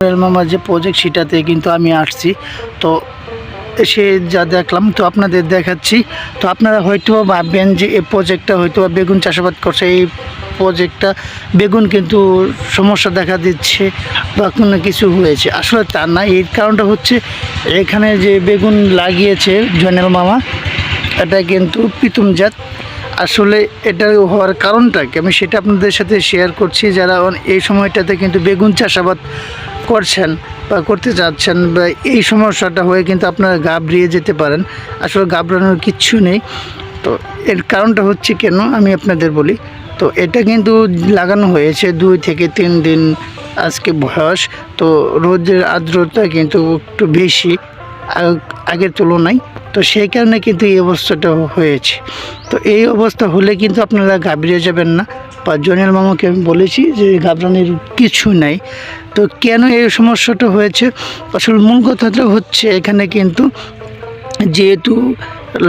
মামার যে প্রজেক্ট সেটাতে কিন্তু আমি আসছি। তো এসে যা দেখলাম, তো আপনাদের দেখাচ্ছি। তো আপনারা হয়তো ভাববেন যে এই প্রজেক্টটা হয়তো বেগুন চাষাবাদ করছে। এই প্রজেক্টটা বেগুন কিন্তু সমস্যা দেখা দিচ্ছে বা কোনো কিছু হয়েছে। আসলে তা না, এর কারণটা হচ্ছে এখানে যে বেগুন লাগিয়েছে জয়নাল মামা এটা কিন্তু পিতুমজাত আসলে এটা হওয়ার কারণটা কি? আমি সেটা আপনাদের সাথে শেয়ার করছি। যারা এই সময়টাতে কিন্তু বেগুন চাষাবাদ করছেন বা করতে চাচ্ছেন বা এই সমস্যাটা হয়ে কিন্তু আপনারা ঘাবড়িয়ে যেতে পারেন। আসলে ঘাবড়ানোর কিচ্ছু নেই। তো এর কারণটা হচ্ছে কেন? আমি আপনাদের বলি। তো এটা কিন্তু লাগানো হয়েছে দুই থেকে তিন দিন আজকে বয়স। তো রোদের আর্দ্রতা কিন্তু একটু বেশি আগ- আগের তুলনায়। তো সেই কারণে কিন্তু এই অবস্থাটা হয়েছে। তো এই অবস্থা হলে কিন্তু আপনারা ঘাবড়িয়ে যাবেন না। বা জনের মামাকে আমি বলেছি যে ঘাবড়ানোর কিছু নাই। তো কেন এই সমস্যাটা হয়েছে? আসলে মূল কথাটা হচ্ছে এখানে কিন্তু যেহেতু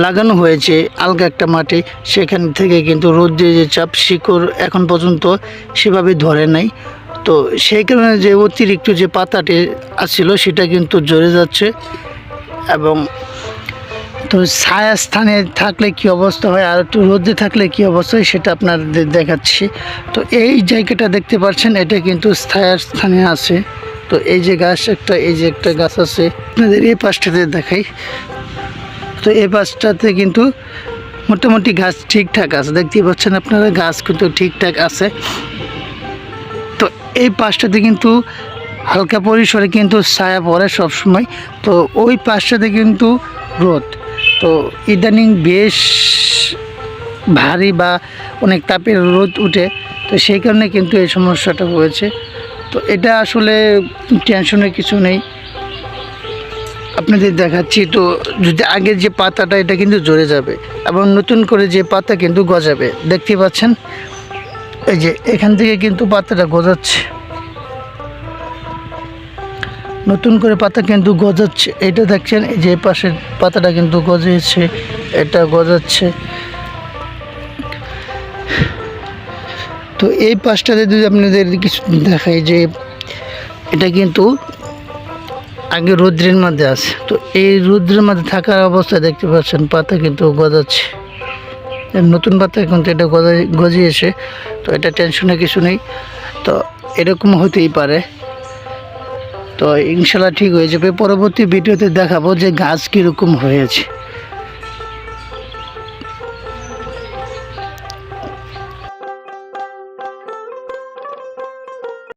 লাগানো হয়েছে আলগা একটা মাঠে, সেখান থেকে কিন্তু রোদ্রের যে চাপ, শিকড় এখন পর্যন্ত সেভাবে ধরে নাই। তো সেই কারণে যে অতিরিক্ত যে পাতাটি আসছিল, সেটা কিন্তু জ্বরে যাচ্ছে এবং তো ছায়া স্থানে থাকলে কি অবস্থা হয়, আর একটু রোদে থাকলে কি অবস্থা হয় সেটা আপনাদের দেখাচ্ছি। তো এই জায়গাটা দেখতে পাচ্ছেন, এটা কিন্তু ছায়া স্থানে আছে। তো এই যে গাছ একটা, এই যে একটা গাছ আছে, আপনাদের এই পাশটাতে দেখাই। তো এই পাশটাতে কিন্তু মোটামুটি গাছ ঠিকঠাক আছে, দেখতেই পাচ্ছেন আপনারা, গাছ কিন্তু ঠিকঠাক আছে। তো এই পাশটাতে কিন্তু হালকা পরিসরে কিন্তু ছায়া পড়ে সবসময়। তো ওই পাশটাতে কিন্তু রোদ। তো ইদানিং বেশ ভারী বা অনেক তাপের রোদ উঠে, তো সেই কারণে কিন্তু এই সমস্যাটা হয়েছে। তো এটা আসলে টেনশনের কিছু নেই। আপনাদের দেখাচ্ছি, তো যদি আগের যে পাতাটা, এটা কিন্তু জ্বরে যাবে এবং নতুন করে যে পাতা কিন্তু গজাবে। দেখতে পাচ্ছেন? এই যে এখান থেকে কিন্তু পাতাটা গজাচ্ছে। নতুন করে পাতা কিন্তু গজাচ্ছে। এটা দেখছেন, এই যে পাশের পাতাটা কিন্তু গজিয়েছে, এটা গজাচ্ছে। তো এই পাশটাতে যদি আপনাদের কিছু দেখাই যে, এটা কিন্তু আগে রৌদ্রের মধ্যে আছে। তো এই রৌদ্রের মধ্যে থাকার অবস্থায় দেখতে পাচ্ছেন, পাতা কিন্তু গজাচ্ছে। নতুন পাতা কিন্তু এটা গজিয়েছে। তো এটা টেনশনে কিছু নেই। তো এরকম হতেই পারে। তো ইনশাল্লাহ ঠিক হয়ে যাবে। পরবর্তী ভিডিওতে দেখাবো যে গাছ কীরকম হয়েছে।